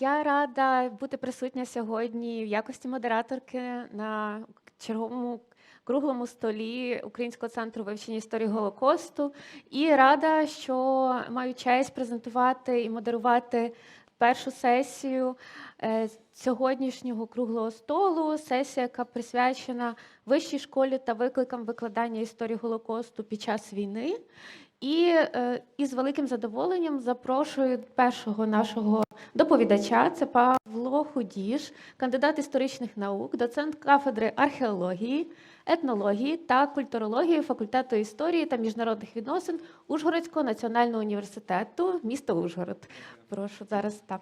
Я рада бути присутня сьогодні в якості модераторки на черговому круглому столі Українського центру вивчення історії Голокосту. І рада, що маю честь презентувати і модерувати першу сесію е, сьогоднішнього круглого столу. Сесія, яка присвячена вищій школі та викликам викладання історії Голокосту під час війни. І е, із великим задоволенням запрошую першого нашого доповідача. Це Павло Худіш, кандидат історичних наук, доцент кафедри археології, етнології та культурології факультету історії та міжнародних відносин Ужгородського національного університету, місто Ужгород. Прошу зараз так.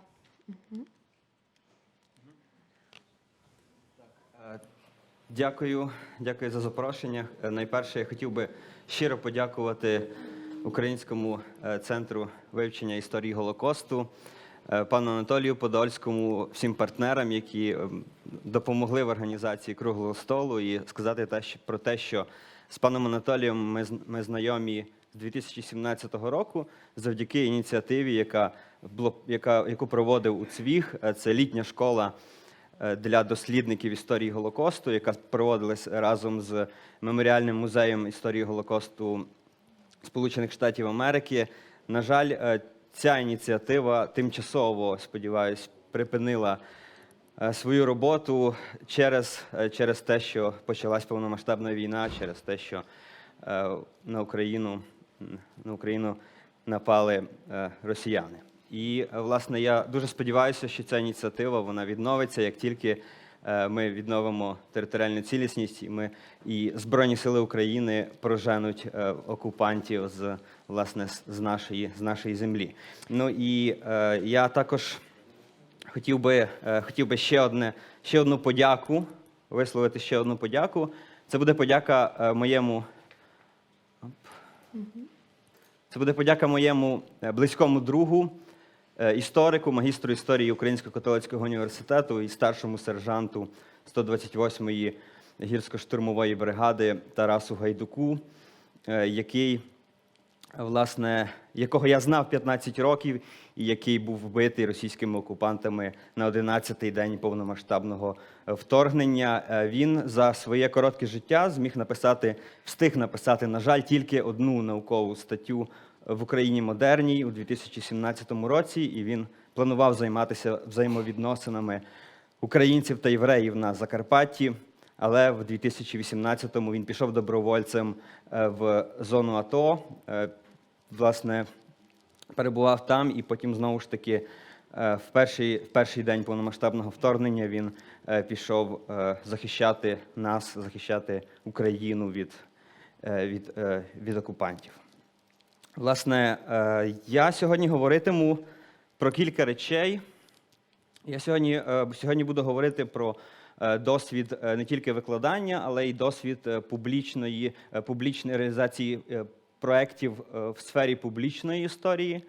Дякую, дякую за запрошення. Найперше, я хотів би щиро подякувати Українському е, центру вивчення історії Голокосту, е, пану Анатолію Подольському, всім партнерам, які ем, допомогли в організації круглого столу, і сказати про те, що з паном Анатолієм ми, знайомі з 2017 року завдяки ініціативі, яка, яка, яку проводив УЦВІГ. Е, Це літня школа е, для дослідників історії Голокосту, яка проводилась разом з меморіальним музеєм історії Голокосту Сполучених Штатів Америки. На жаль, е, ця ініціатива тимчасово, сподіваюсь, припинила е, свою роботу через, е, через те, що почалась повномасштабна війна, через те, що на Україну, на Україну напали росіяни. І власне я дуже сподіваюся, що ця ініціатива вона відновиться, як тільки ми відновимо територіальну цілісність, і ми і Збройні Сили України проженуть е, окупантів з власне з- нашої з нашої землі. Ну і е, я також хотів би, е, хотів би ще одне ще одну подяку висловити ще одну подяку. Це буде подяка е, моєму. Це буде подяка моєму е, близькому другу, е, історику, магістру історії Українського католицького університету і старшому сержанту 128-ї гірсько-штурмової бригади Тарасу Гайдуку, е, який, власне, якого я знав 15 років, і який був вбитий російськими окупантами на 11-й день повномасштабного е, вторгнення. Е, Він за своє коротке життя зміг написати, встиг написати, на жаль, тільки одну наукову статтю в Україні модерній у 2017 році, і він планував займатися взаємовідносинами українців та євреїв на Закарпатті. Але в 2018-му він пішов добровольцем е, в зону АТО. е, Власне, перебував там, і потім знову ж таки е, в перший, в перший день повномасштабного вторгнення він пішов захищати нас, захищати Україну від, від, від окупантів. Власне, е, я сьогодні говоритиму про кілька речей. Я сьогодні, е, сьогодні буду говорити про е, досвід не тільки викладання, але й досвід публічної, публічної реалізації проєктів в сфері публічної історії,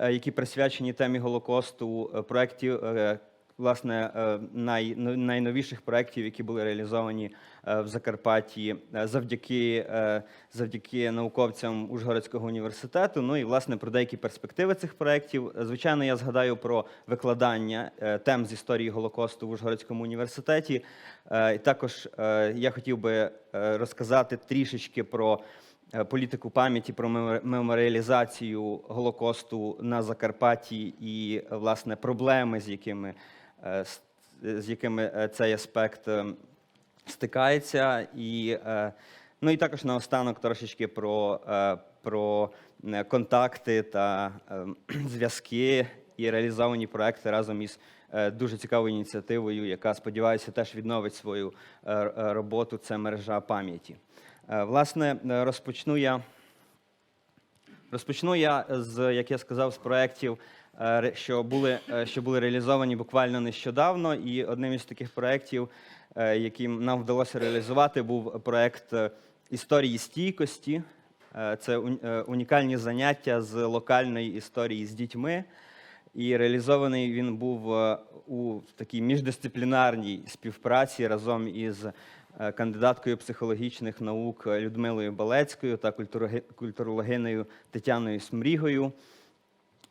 які присвячені темі Голокосту, проєктів, власне, е, най, ну, найновіших проєктів, які були реалізовані е, в Закарпатті е, завдяки, завдяки науковцям Ужгородського університету. Ну і власне про деякі перспективи цих проєктів. Звичайно, я згадаю про викладання тем з історії Голокосту в Ужгородському університеті. І також я хотів би розказати трішечки про політику пам'яті, про мемор- меморіалізацію Голокосту на Закарпатті і власне проблеми, з якими, з якими е, цей аспект. е, стикається. І, е, ну і також наостанок трошечки про, е, про е, контакти та е, зв'язки і реалізовані проекти разом із е, дуже цікавою ініціативою, яка, сподіваюся, теж відновить свою е, е, роботу. Це мережа пам'яті. Е, Власне, е, розпочну я. Розпочну я з, як я сказав, з проєктів, е, що були, е, що були реалізовані буквально нещодавно. І одним із таких проєктів, е, яким нам вдалося реалізувати, був проєкт е, історії стійкості. Е, Це е, унікальні заняття з локальної історії з дітьми. І реалізований він був е, у такій міждисциплінарній співпраці разом із е, кандидаткою психологічних наук Людмилою Балецькою та культурологинею Тетяною Смрігою.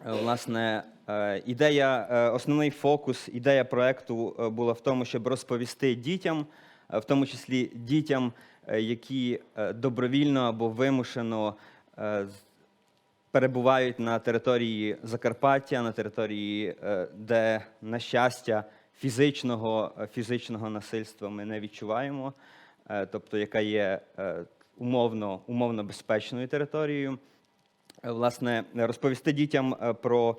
Е, Власне, е, ідея, е, основний фокус, ідея проекту була в тому, щоб розповісти дітям, в тому числі дітям, які добровільно або вимушено перебувають на території Закарпаття, на території, де, на щастя, фізичного, фізичного насильства ми не відчуваємо, тобто яка є умовно, умовно безпечною територією власне розповісти дітям е, про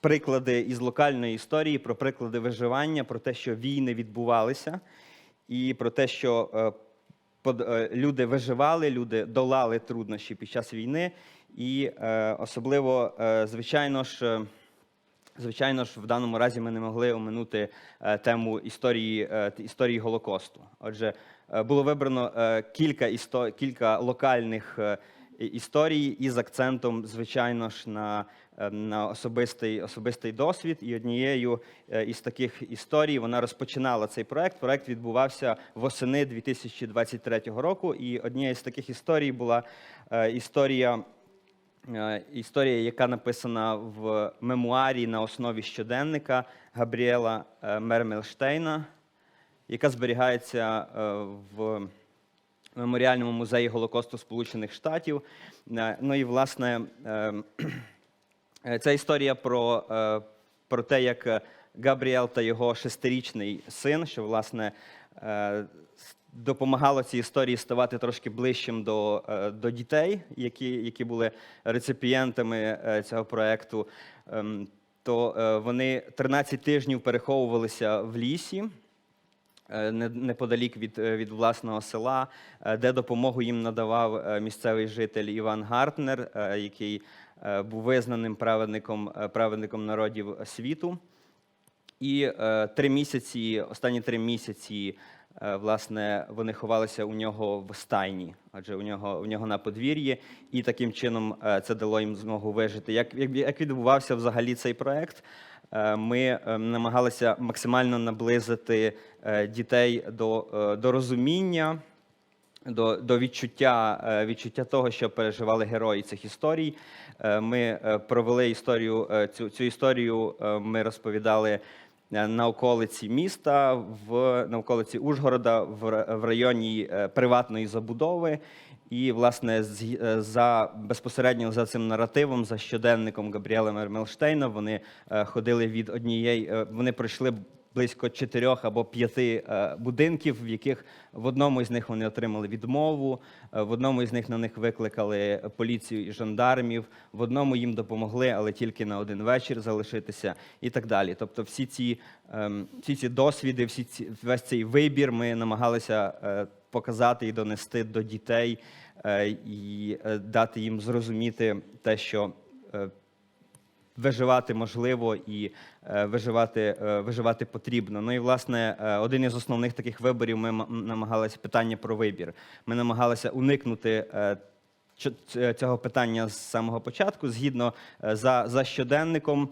приклади із локальної історії, про приклади виживання, про те, що війни відбувалися, і про те, що е, е, люди виживали, люди долали труднощі під час війни, і е, особливо, е, звичайно ж. е, Звичайно ж, в даному разі ми не могли оминути е, тему історії, е, історії Голокосту. Отже, е, було вибрано е, кілька, істо, кілька локальних і- історій із акцентом, звичайно ж, на, е, на особистий, особистий досвід. І однією е, із таких історій вона розпочинала цей проект. Проект відбувався восени 2023 року. І однією з таких історій була е, історія. Історія, яка написана в мемуарі на основі щоденника Габріела Мермелштейна, яка зберігається в меморіальному музеї Голокосту Сполучених Штатів. Е, Ну і власне е, е, ця історія про, про те, як Габріел та його шестирічний син, що власне допомагало цій історії ставати трошки ближчим до, до дітей, які, які були реципієнтами цього проекту. Ем, То вони 13 тижнів переховувалися в лісі неподалік від, е, від власного села, е, де допомогу їм надавав е, місцевий житель Іван Гартнер, е, який е, був визнаним праведником, е, праведником народів світу. І е, три місяці, останні три місяці, е, власне, вони ховалися у нього в стайні, адже у нього, у нього на подвір'ї, і таким чином е, це дало їм змогу вижити. Як, як, як відбувався взагалі цей проект? Е, Ми е, намагалися максимально наблизити е, дітей до, до розуміння до, до відчуття, відчуття того, що переживали герої цих історій. Ми провели історію, цю, цю історію ми розповідали на околиці міста, в, на околиці Ужгорода, в, в районі приватної забудови. І, власне, е, за безпосередньо за цим наративом, за щоденником Габріела Мермелштейна, вони е, ходили від однієї, е, вони пройшли близько чотирьох або п'яти е, будинків, в яких в одному із них вони отримали відмову, е, в одному із них на них викликали поліцію і жандармів, в одному їм допомогли, але тільки на один вечір залишитися, і так далі. Тобто, всі ці, ем, всі ці досвіди, всі ці весь цей вибір ми намагалися е, показати і донести до дітей і дати їм зрозуміти те, що. Виживати можливо і е, виживати, е, виживати потрібно. Ну і власне е, один із основних таких виборів ми намагалися питання про вибір. Ми намагалися уникнути. Цього питання з самого початку, згідно за, за щоденником,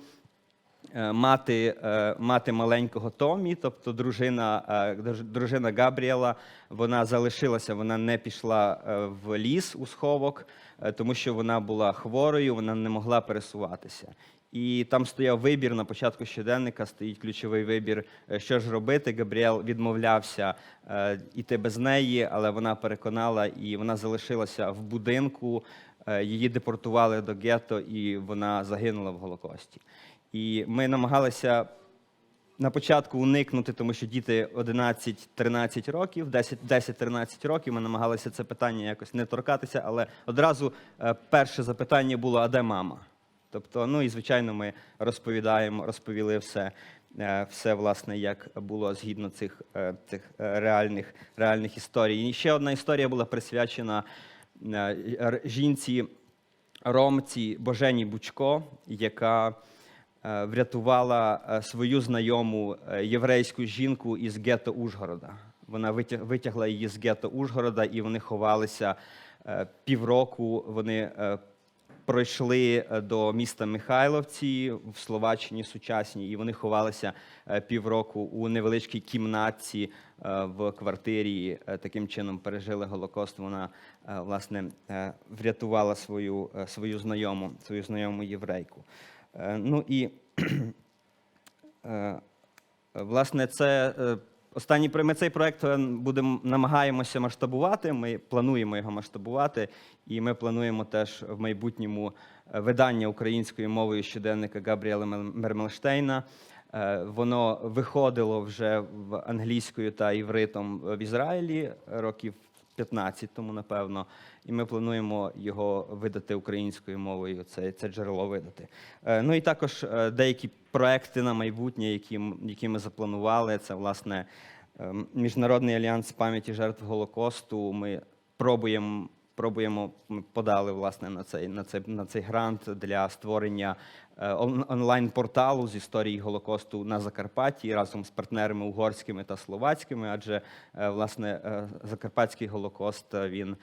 мати, мати маленького Томі, тобто дружина, дружина Габріела, вона залишилася, вона не пішла в ліс у сховок, тому що вона була хворою, вона не могла пересуватися. І там стояв вибір на початку щоденника, стоїть ключовий вибір, е, що ж робити. Габріел відмовлявся е, іти без неї, але вона переконала і вона залишилася в будинку. е, Її депортували до гетто, і вона загинула в Голокості. І ми намагалися на початку уникнути, тому що діти 11-13 років, 10 10-13 років, ми намагалися це питання якось не торкатися, але одразу е, перше запитання було: а де мама? Тобто, ну і звичайно, ми розповідаємо, розповіли все, е, все власне, як було згідно цих, е, цих е, реальних, реальних історій. І ще одна історія була присвячена жінці ромці Божені Бучко, яка врятувала свою знайому єврейську жінку із гетто Ужгорода. Вона витягла її з гетто Ужгорода, і вони ховалися півроку. Вони пройшли е, до міста Михайловці в Словаччині сучасній, і вони ховалися е, півроку у невеличкій кімнатці е, в квартирі. Таким чином пережили Голокост. Вона власне врятувала свою, свою знайому, свою знайому єврейку. Ну і Власне, це останній про- ми цей проект е, будемо намагаємося масштабувати. Ми плануємо його масштабувати, і ми плануємо теж в майбутньому е, видання українською мовою щоденника Габріела Мел- Мермелштейна. Е, Воно виходило вже в англійською та івритом в Ізраїлі років 15 тому, напевно, і ми плануємо його видати українською мовою. Це, це джерело видати. Ну і також деякі проекти на майбутнє, які, які ми запланували. Це власне ем, Міжнародний альянс пам'яті жертв Голокосту. Ми пробуємо. Пробуємо, подали власне на цей, на цей, на цей грант для створення е, онлайн-порталу з історії Голокосту на Закарпатті разом з партнерами угорськими та словацькими, адже е, власне е, Закарпатський Голокост він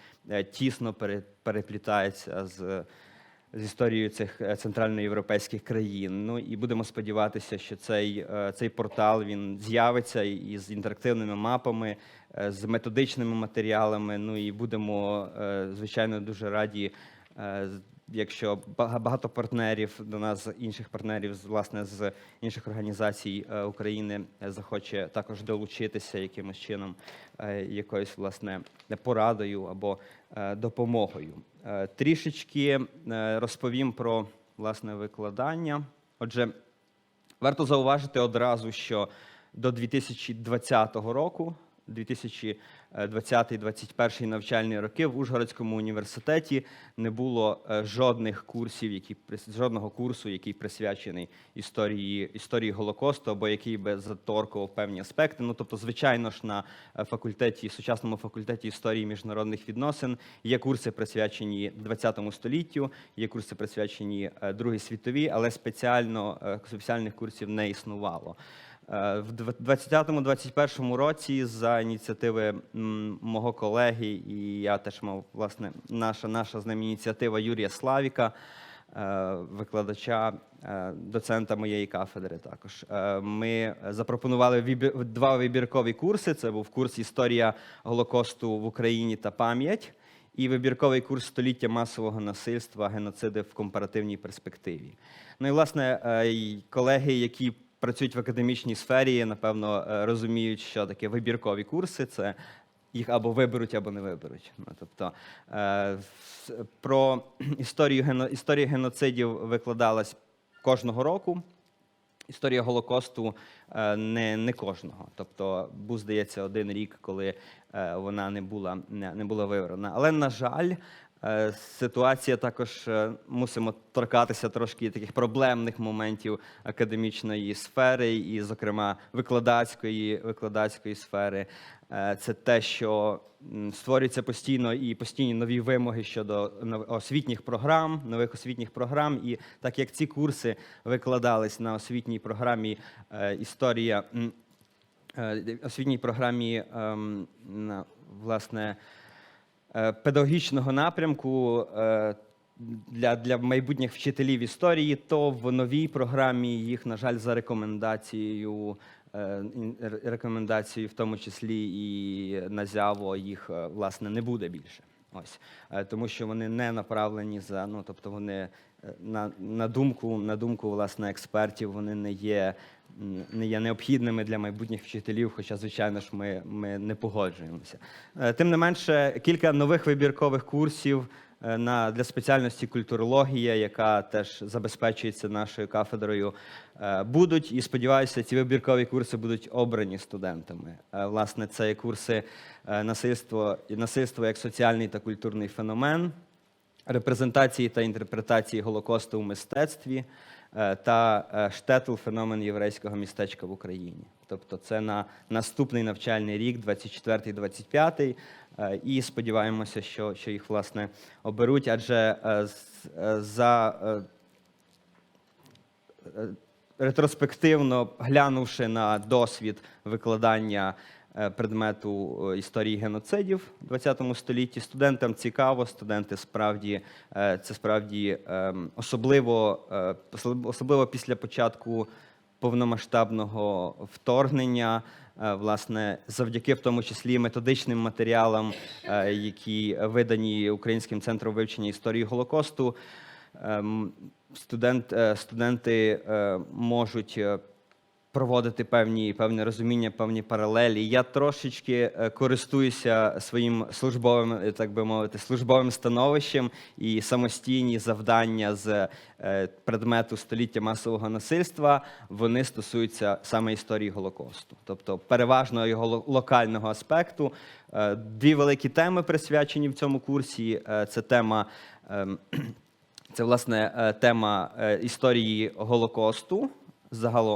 тісно переплітається з з історією цих е, центральноєвропейських країн. Ну і будемо сподіватися, що цей, е, цей портал він з'явиться із інтерактивними мапами, е, з методичними матеріалами. Ну і будемо, звичайно, дуже раді. Якщо багато партнерів до нас, інших партнерів, власне, з інших організацій е, України захоче також долучитися якимось чином, е, якоюсь власне порадою або е, допомогою. Трішечки розповім про власне викладання. Отже, варто зауважити одразу, що до 2020 року, 2020-2021 навчальні роки в Ужгородському університеті не було е, жодних курсів, які жодного курсу, який присвячений історії історії Голокосту, або який би заторкував певні аспекти. Ну тобто, звичайно ж, на е, факультеті, сучасному факультеті історії міжнародних відносин є курси присвячені 20 століттю, є курси присвячені е, Другій світовій, але спеціально е, спеціальних курсів не існувало. Е, В 2020-2021 році за ініціативи мого колеги, і я теж мав власне наша наша з ним ініціатива Юрія Славіка, е, викладача, е, доцента моєї кафедри. Також ми запропонували два вибіркові курси. Це був курс Історія Голокосту в Україні та пам'ять. І вибірковий курс століття масового насильства, геноциди в компаративній перспективі. Ну і власне колеги, які працюють в академічній сфері, напевно, е, розуміють, що таке вибіркові курси. Це їх або виберуть, або не виберуть. Ну, тобто е, про історію історія геноцидів викладалась кожного року. Історія Голокосту е, не, не кожного. Тобто був, здається, один рік, коли вона не була, не, не була вибрана. Але, на жаль, ситуація також е, мусимо торкатися трошки таких проблемних моментів академічної сфери, і, зокрема, викладацької, викладацької сфери. Е, Це те, що м, створюються постійно і постійні нові вимоги щодо освітніх програм, нових освітніх програм. І так як ці курси викладались на освітній програмі е, історія, е, освітній програмі ем, власне е, педагогічного напрямку. е, Для, для майбутніх вчителів історії, то в новій програмі їх, на жаль, за рекомендацією, е, рекомендацією, в тому числі і на ЗЯВО, їх е, власне не буде більше. Ось Е, тому, що вони не направлені за ну, тобто вони е, на, на думку, на думку власне експертів, вони не є, не є необхідними для майбутніх вчителів. Хоча, звичайно ж, ми, ми не погоджуємося. Е, Тим не менше, кілька нових вибіркових курсів на для спеціальності культурологія, яка теж забезпечується нашою кафедрою, е, будуть. І сподіваюся, ці вибіркові курси будуть обрані студентами. Е, Власне, це є курси е, насильство насильство як соціальний та культурний феномен, репрезентації та інтерпретації Голокосту в мистецтві е, та е, штетл феномен єврейського містечка в Україні. Тобто, це на наступний навчальний рік, 24-25, е, і сподіваємося, що, що їх власне оберуть, адже е, е, за е, е, ретроспективно глянувши на досвід викладання е, предмету е, історії геноцидів в ХХ столітті, студентам цікаво, студенти справді е, це справді ем, особливо, е, особливо після початку повномасштабного вторгнення. Е, Власне, завдяки в тому числі методичним матеріалам, е, які видані Українським центром вивчення історії Голокосту, ем, студент, е, студенти можуть проводити певні, певне розуміння, певні паралелі. Я трошечки е, користуюся своїм службовим, е, так би мовити, службовим становищем і самостійні завдання з е, предмету століття масового насильства вони стосуються саме історії Голокосту, тобто переважно його локального аспекту. Дві великі теми присвячені в цьому курсі. Це тема. ем, це власне тема історії Голокосту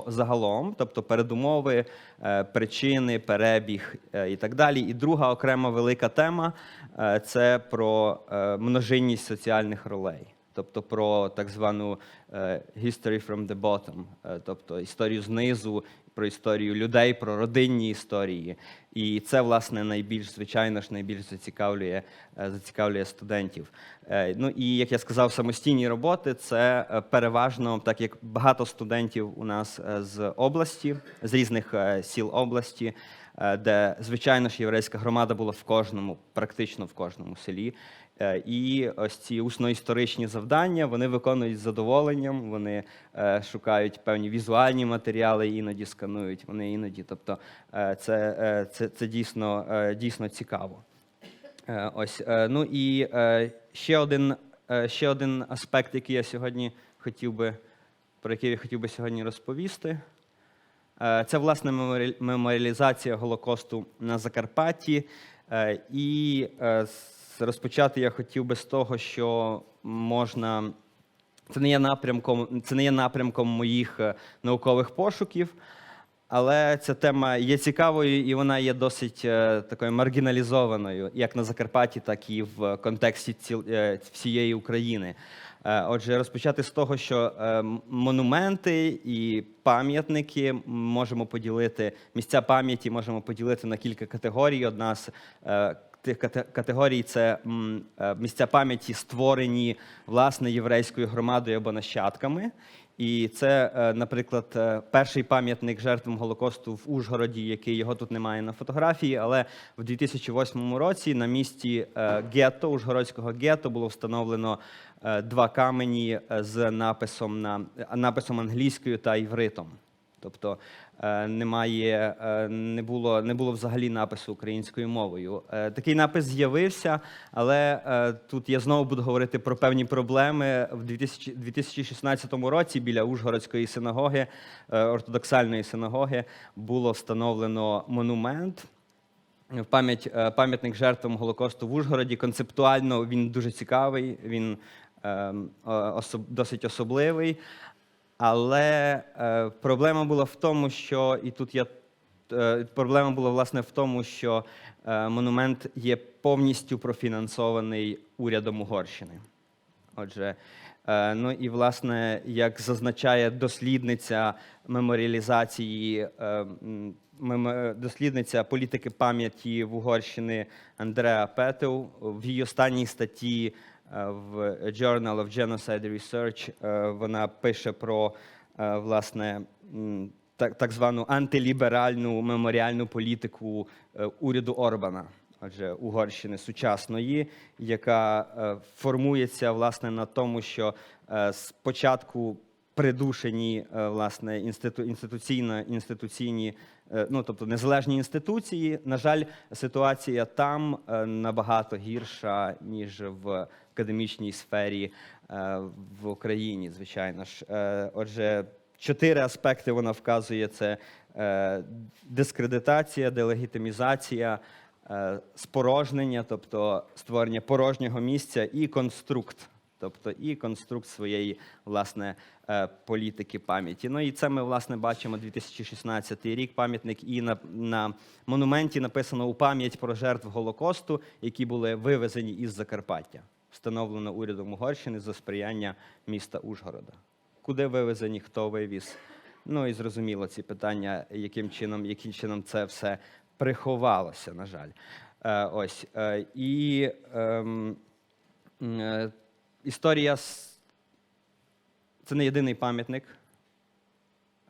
загалом, тобто передумови, е, причини, перебіг е, і так далі. І друга окрема велика тема е, це про множинність соціальних ролей. Тобто про так звану history from the bottom, тобто історію знизу, про історію людей, про родинні історії. І це, власне, найбільш звичайно ж найбільш зацікавлює, е, зацікавлює студентів. Е, Ну і як я сказав, самостійні роботи це е, переважно, так як багато студентів у нас з області, з різних сіл області, де звичайно ж єврейська громада була в кожному, практично в кожному селі. Е, І ось ці усно-історичні завдання вони виконують з задоволенням. Вони е, шукають певні візуальні матеріали, іноді сканують. Вони іноді, тобто е, це, це, це дійсно, дійсно цікаво. Ось ну і ще один, ще один аспект, який я сьогодні хотів би, про який я хотів би сьогодні розповісти. Це власне меморіалізація Голокосту на Закарпатті. І розпочати я хотів би з того, що можна. Це не є напрямком, це не є напрямком моїх е, наукових пошуків, але ця тема є цікавою і вона є досить е, такою маргіналізованою, як на Закарпатті, так і в контексті е, всієї України. Отже, розпочати з того, що монументи і пам'ятники можемо поділити, місця пам'яті можемо поділити на кілька категорій. Одна з тих кате- категорій це е, місця пам'яті, створені власне єврейською громадою або нащадками. І це, е, наприклад, е, перший пам'ятник жертвам Голокосту в Ужгороді, який його тут немає на фотографії, але в 2008 році на місці гетто, Ужгородського гетто, було встановлено два камені з написом на написом англійською та івритом. Тобто е, немає, е, не було, не було взагалі напису українською мовою. Е, Такий напис з'явився, але тут я знову буду говорити про певні проблеми. В 2016 році біля Ужгородської синагоги, ортодоксальної синагоги, було встановлено монумент. Пам'ять пам'ятник жертвам Голокосту в Ужгороді. Концептуально він дуже цікавий, він ем, досить особливий. Але е, проблема була в тому, що і тут я е, проблема була власне в тому, що е, монумент є повністю профінансований урядом Угорщини. Отже, е, ну і власне, як зазначає дослідниця меморіалізації, е, м, мемо- дослідниця політики пам'яті в Угорщини Андреа Петев, в її останній статті е, в Journal of Genocide Research е, вона пише про е, власне. Так, звану антиліберальну меморіальну політику е, уряду Орбана, отже, Угорщини сучасної, яка е, формується власне на тому, що е, спочатку придушені е, власне інститу, інституційно, інституційні, е, ну тобто незалежні інституції. На жаль, ситуація там е, набагато гірша ніж в академічній сфері е, в Україні, звичайно ж. Е, Отже, чотири аспекти вона вказує: це е, дискредитація, делегітимізація. е, Спорожнення, тобто створення порожнього місця, і конструкт, тобто і конструкт своєї власне е, політики пам'яті. Ну і це ми власне бачимо 2016 рік. Пам'ятник і на, на монументі написано у пам'ять про жертв Голокосту, які були вивезені із Закарпаття, встановлено урядом Угорщини за сприяння міста Ужгорода. Куди вивезені, хто вивіз? Ну і зрозуміло ці питання, яким чином, яким чином це все приховалося, на жаль. Е, ось. Е, і ем, м, е, історія це не єдиний пам'ятник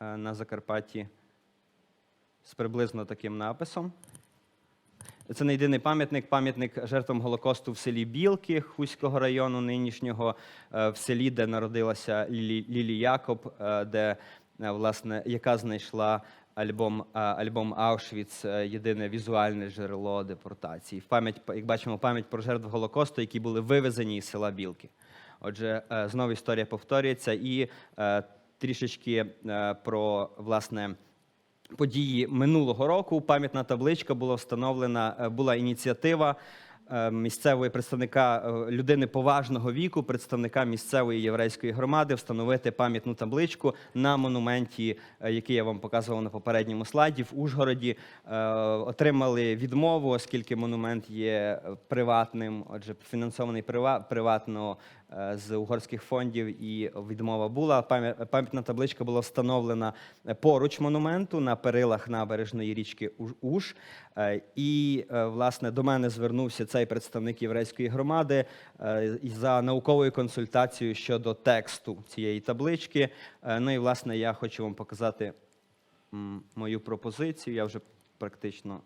е, на Закарпатті з приблизно таким написом. Це не єдиний пам'ятник, пам'ятник жертвам Голокосту в селі Білки Хуського району нинішнього, е, в селі, де народилася Лілі, Лілі Якоб, е, де власне яка знайшла альбом, альбом Аушвіц, єдине візуальне джерело депортації. В пам'ять, як бачимо, пам'ять про жертв Голокосту, які були вивезені із села Білки. Отже, е, знову історія повторюється і е, трішечки е, про власне. Події минулого року пам'ятна табличка була встановлена, була ініціатива місцевої представника людини поважного віку, представника місцевої єврейської громади, встановити пам'ятну табличку на монументі, який я вам показував на попередньому слайді в Ужгороді. Отримали відмову, оскільки монумент є приватним, отже, фінансований приватно з угорських фондів, і відмова була. Пам'я- Пам'ятна табличка була встановлена е, поруч монументу на перилах набережної річки Уж-. Е, І, е, власне, до мене звернувся цей представник єврейської громади е, за науковою консультацією щодо тексту цієї таблички. Е, Ну і, власне, я хочу вам показати мою пропозицію. Я вже практично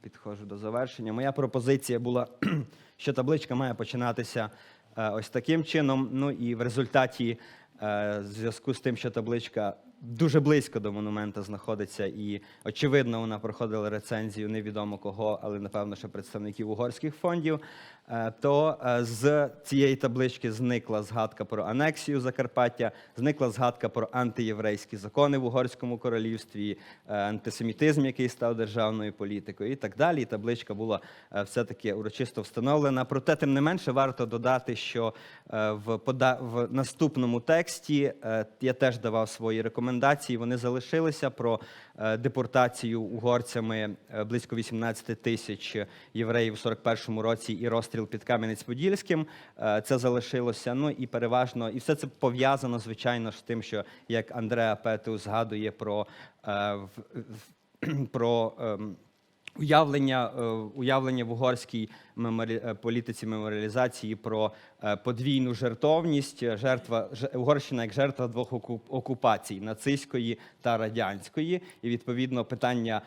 підходжу до завершення. Моя пропозиція була, що табличка має починатися е, ось таким чином. Ну і в результаті, е, в зв'язку з тим, що табличка дуже близько до монумента знаходиться, і очевидно, вона проходила рецензію невідомо кого, але напевно, що представників угорських фондів. е, То е, з цієї таблички зникла згадка про анексію Закарпаття, зникла згадка про антиєврейські закони в угорському королівстві, е, антисемітизм, який став державною політикою, і так далі. Табличка була е, все-таки урочисто встановлена. Проте, тим не менше, варто додати, що в, наступному тексті я теж давав свої рекомендації. Вони залишилися про е, депортацію угорцями е, близько 18 тисяч євреїв у 41-му році і розстріл під Кам'янець-Подільським. Е, Це залишилося. Ну і переважно, і все це пов'язано, звичайно з тим, що як Андреа Пету згадує про, про ем, Уявлення, е, уявлення в угорській меморі... е, політиці меморіалізації про е, подвійну жертовність, жертва Угорщина як жертва двох оку- окупацій нацистської та радянської, і відповідно питання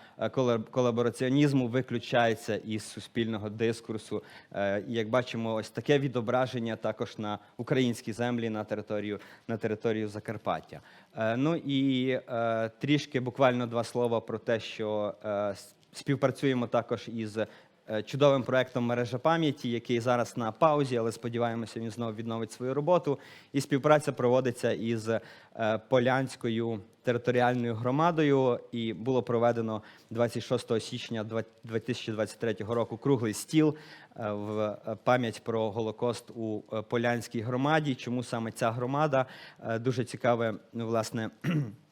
колабораціонізму виключається із суспільного дискурсу. І як бачимо, ось таке відображення також на українській землі на територію на територію Закарпаття. Ну і трішки буквально два слова про те, що Співпрацюємо також із е, чудовим проектом мережа пам'яті, який зараз на паузі, але сподіваємося, він знову відновить свою роботу. І співпраця проводиться із е, Полянською територіальною громадою. І було проведено 26 січня два- 2023 року круглий стіл е, в пам'ять про Голокост у Полянській громаді. Чому саме ця громада? Дуже цікаве, ну, власне.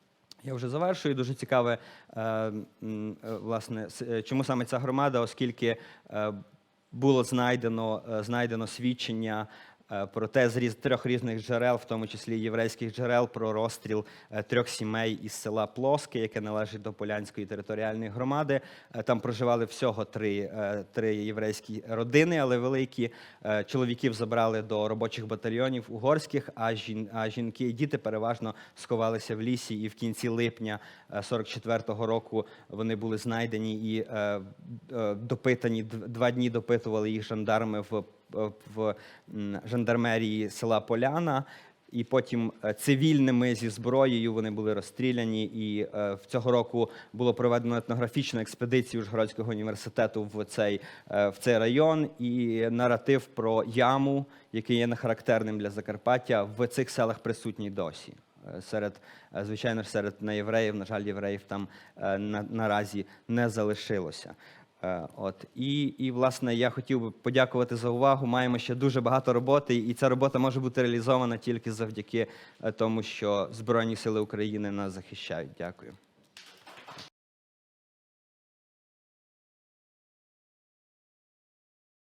Я вже завершую. Дуже цікаве, е, е, власне, е, чому саме ця громада, оскільки було знайдено, знайдено свідчення про те з трьох різних джерел, в тому числі єврейських джерел, про розстріл е, трьох сімей із села Плоске, яке належить до Полянської територіальної громади. Е, Там проживали всього три, е, три єврейські родини, але великі. Е, Чоловіків забрали до робочих батальйонів угорських, а, жін, а жінки і діти переважно сховалися в лісі. І в кінці липня е, 44-го року вони були знайдені і е, е, допитані. Два дні допитували їх жандарми в, в жандармерії села Поляна. І потім е, цивільними зі зброєю вони були розстріляні. І е, цього року було проведено етнографічну експедицію Ужгородського університету в цей, е, в цей район. І наратив про яму, який є нехарактерним для Закарпаття, в цих селах присутній досі. Е, Серед, звичайно ж, серед неєвреїв, на жаль, євреїв там на, наразі не залишилося. Е, От і, і власне я хотів би подякувати за увагу. Маємо ще дуже багато роботи, і ця робота може бути реалізована тільки завдяки е, тому, що Збройні Сили України нас захищають. Дякую.